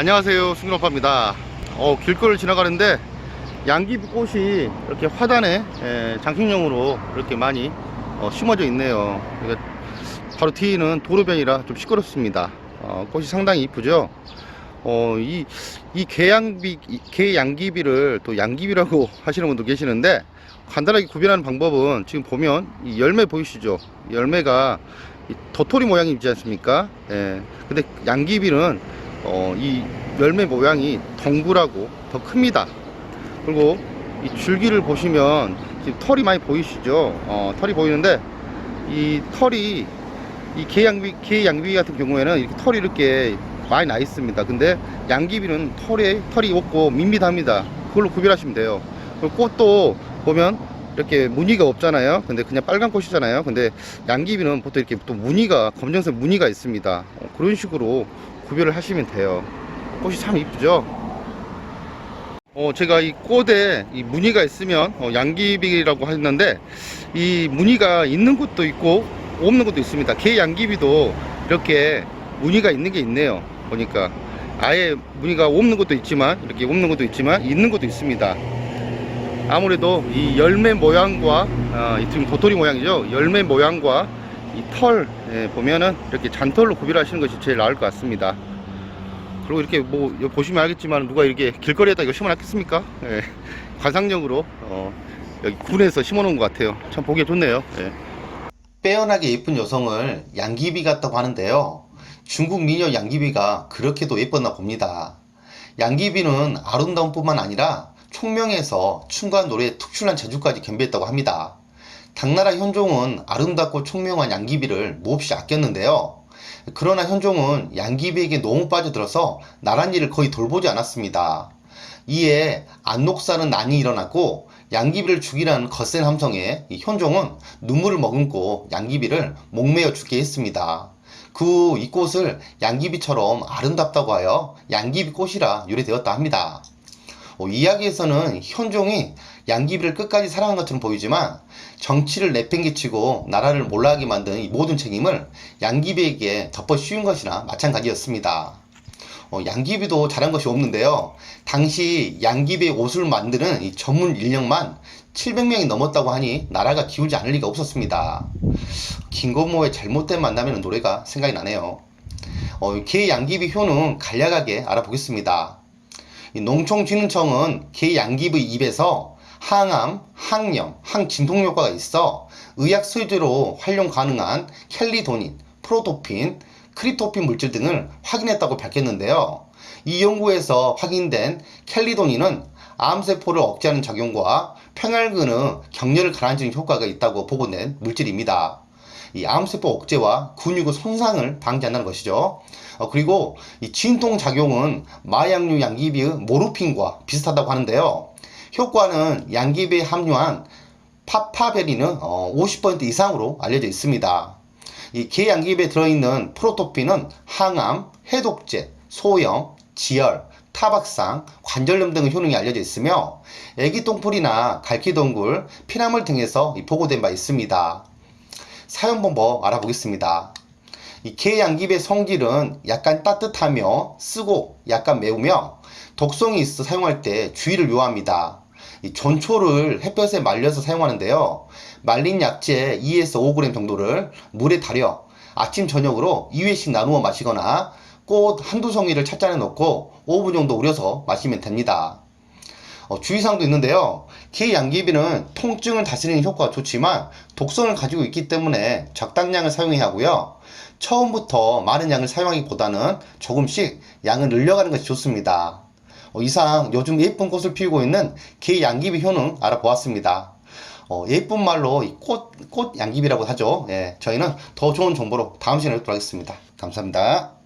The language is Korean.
안녕하세요 승준오빠입니다 어, 길거리를 지나가는데 양귀비 꽃이 이렇게 화단에 에, 장식용으로 이렇게 많이 어, 심어져 있네요 바로 뒤에는 도로변이라 좀 시끄럽습니다 어, 꽃이 상당히 이쁘죠 어, 이, 이 개양비, 이 개양귀비를 또 양귀비라고 하시는 분도 계시는데 간단하게 구별하는 방법은 지금 보면 이 열매 보이시죠? 이 열매가 이 도토리 모양이 있지 않습니까? 예. 근데 양귀비는 어, 이 열매 모양이 덩굴하고 더 큽니다. 그리고 이 줄기를 보시면 지금 털이 많이 보이시죠? 어, 털이 보이는데 이 털이 이 개양귀 개양귀 같은 경우에는 이렇게 털이 이렇게 많이 나 있습니다. 근데 양귀비는 털에 털이 없고 밋밋합니다. 그걸로 구별하시면 돼요. 그리고 꽃도 보면 이렇게 무늬가 없잖아요. 근데 그냥 빨간 꽃이잖아요. 근데 양귀비는 보통 이렇게 또 무늬가 검정색 무늬가 있습니다. 어, 그런 식으로 구별을 하시면 돼요. 꽃이 참 이쁘죠? 어, 제가 이 꽃에 이 무늬가 있으면 어, 양귀비라고 했는데 이 무늬가 있는 곳도 있고 없는 곳도 있습니다. 개 양귀비도 이렇게 무늬가 있는 게 있네요. 보니까 아예 무늬가 없는 것도 있지만 이렇게 없는 것도 있지만 있는 것도 있습니다. 아무래도 이 열매 모양과 아, 이 지금 도토리 모양이죠. 열매 모양과 이털 보면은 이렇게 잔털로 구별하시는 것이 제일 나을 것 같습니다. 그리고 이렇게 뭐 보시면 알겠지만 누가 이렇게 길거리에다 이거 심어놨겠습니까? 예, 관상용으로 어, 여기 군에서 심어놓은 것 같아요. 참 보기 좋네요. 예. 빼어나게 예쁜 여성을 양귀비 같다고 하는데요. 중국 미녀 양귀비가 그렇게도 예뻤나 봅니다. 양귀비는 아름다움 뿐만 아니라 총명해서 춤과 노래에 특출난 재주까지 겸비했다고 합니다. 당나라 현종은 아름답고 총명한 양귀비를 몹시 아꼈는데요. 그러나 현종은 양귀비에게 너무 빠져들어서 나란 일을 거의 돌보지 않았습니다. 이에 안녹사는 난이 일어났고 양귀비를 죽이라는 거센 함성에 이 현종은 눈물을 머금고 양귀비를 목매어 죽게 했습니다. 그 후 이 꽃을 양귀비처럼 아름답다고 하여 양귀비 꽃이라 유래되었다 합니다. 어, 이야기에서는 현종이 양귀비를 끝까지 사랑한 것처럼 보이지만 정치를 내팽개치고 나라를 몰락하게 만든 이 모든 책임을 양귀비에게 덮어 씌운 것이나 마찬가지였습니다. 어, 양귀비도 잘한 것이 없는데요. 당시 양귀비의 옷을 만드는 이 전문 인력만 700명이 넘었다고 하니 나라가 기울지 않을 리가 없었습니다. 김건모의 잘못된 만남이라는 노래가 생각이 나네요. 어, 개 양귀비 효능 간략하게 알아보겠습니다. 이 농촌진흥청은 개 양귀비 입에서 항암, 항염, 항진통 효과가 있어 의학 수제로 활용 가능한 켈리도닌, 프로토핀, 크리토핀 물질 등을 확인했다고 밝혔는데요. 이 연구에서 확인된 켈리도닌은 암세포를 억제하는 작용과 평혈근의 격렬을 가라앉히는 효과가 있다고 보고낸 물질입니다. 이 암세포 억제와 근육의 손상을 방지한다는 것이죠. 어, 그리고 이 진통 작용은 마약류 양귀비의 모르핀과 비슷하다고 하는데요. 효과는 양귀비에 함유한 파파베린은 어, 50% 이상으로 알려져 있습니다. 이 개양귀비에 들어있는 프로토핀은 항암, 해독제, 소염, 지혈, 타박상, 관절염 등의 효능이 알려져 있으며 애기똥풀이나 갈기동굴, 피나물 등에서 보고된 바 있습니다. 사용 방법 알아보겠습니다. 이 개양귀비의 성질은 약간 따뜻하며 쓰고 약간 매우며 독성이 있어 사용할 때 주의를 요합니다. 이 전초를 햇볕에 말려서 사용하는데요. 말린 약재 2에서 5g 정도를 물에 달여 아침 저녁으로 2회씩 나누어 마시거나 꽃 한두 송이를 찻잔에 넣고 5분 정도 우려서 마시면 됩니다. 어, 주의사항도 있는데요. 개 양귀비는 통증을 다스리는 효과가 좋지만 독성을 가지고 있기 때문에 적당량을 사용해야 하고요. 처음부터 많은 양을 사용하기보다는 조금씩 양을 늘려가는 것이 좋습니다. 어, 이상 요즘 예쁜 꽃을 피우고 있는 개 양귀비 효능 알아보았습니다. 어, 예쁜 말로 이 꽃, 꽃 양귀비라고 하죠. 예, 저희는 더 좋은 정보로 다음 시간에 뵙도록 하겠습니다. 감사합니다.